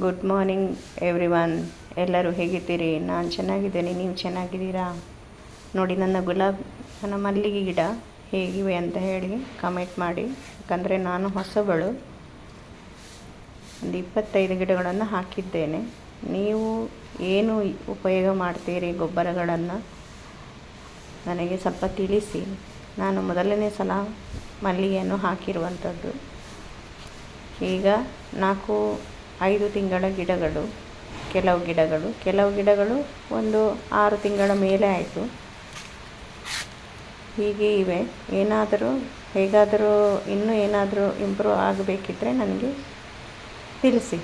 Good morning every one ಎಲ್ಲರೂ ಹೇಗಿದ್ದೀರಿ? ನಾನು ಚೆನ್ನಾಗಿದ್ದೇನೆ. ನೀವು ಚೆನ್ನಾಗಿದ್ದೀರಾ? ನೋಡಿ, ನನ್ನ ಗುಲಾಬ್, ನನ್ನ ಮಲ್ಲಿಗೆ ಗಿಡ ಹೇಗಿವೆ ಅಂತ ಹೇಳಿ ಕಮೆಂಟ್ ಮಾಡಿ. ಯಾಕಂದರೆ ನಾನು ಹೊಸಬಳು. ಒಂದು ಇಪ್ಪತ್ತೈದು ಗಿಡಗಳನ್ನು ಹಾಕಿದ್ದೇನೆ. ನೀವು ಏನು ಉಪಯೋಗ ಮಾಡ್ತೀರಿ ಗೊಬ್ಬರಗಳನ್ನು? ನನಗೆ ಸ್ವಲ್ಪ ತಿಳಿಸಿ. ನಾನು ಮೊದಲನೇ ಸಲ ಮಲ್ಲಿಗೆಯನ್ನು ಹಾಕಿರುವಂಥದ್ದು. ಈಗ ನಾಲ್ಕು ಐದು ತಿಂಗಳ ಗಿಡಗಳು, ಕೆಲವು ಗಿಡಗಳು ಕೆಲವು ಗಿಡಗಳು ಒಂದು ಆರು ತಿಂಗಳ ಮೇಲೆ ಆಯಿತು. ಹೀಗೆ ಇವೆ. ಏನಾದರೂ, ಹೇಗಾದರೂ ಇನ್ನೂ ಏನಾದರೂ ಇಂಪ್ರೂವ್ ಆಗಬೇಕಿದ್ರೆ ನನಗೆ ತಿಳಿಸಿ.